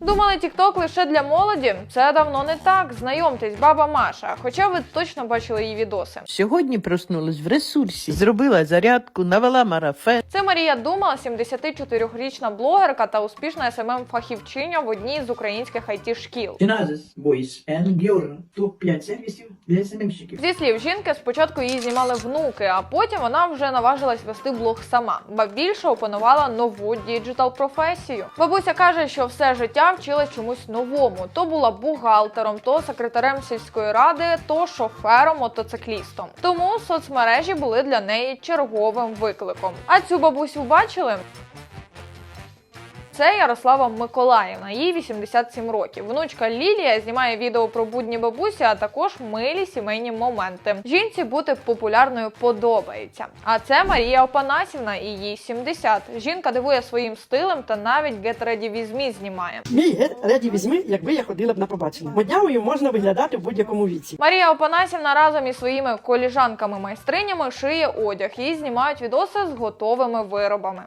Думали, тікток лише для молоді? Це давно не так. Знайомтесь, баба Маша. Хоча ви точно бачили її відоси. Сьогодні проснулась в ресурсі, зробила зарядку, навела марафет. Це Марія Дума, 74-річна блогерка та успішна СММ фахівчиня в одній з українських it шкіл. Giora – топ-5 сервісів для СММщиків. Зі слів жінки, спочатку її знімали внуки, а потім вона вже наважилась вести блог сама, ба більше опанувала нову діджитал професію. Бабуся каже, що все життя вчилась чомусь новому: то була бухгалтером, то секретарем сільської ради, то шофером, мотоциклістом. Тому соцмережі були для неї черговим викликом. А цю бабусю бачили? Це Ярослава Миколаївна, їй 87 років. Внучка Лілія знімає відео про будні бабусі, а також милі сімейні моменти. Жінці бути популярною подобається. А це Марія Опанасівна, і їй 70. Жінка дивує своїм стилем та навіть Get Ready With Me знімає. Мій гет раді візьми, якби я ходила б на побачення. Моднявою можна виглядати в будь-якому віці. Марія Опанасівна разом із своїми коліжанками-майстринями шиє одяг. Її знімають відоси з готовими виробами.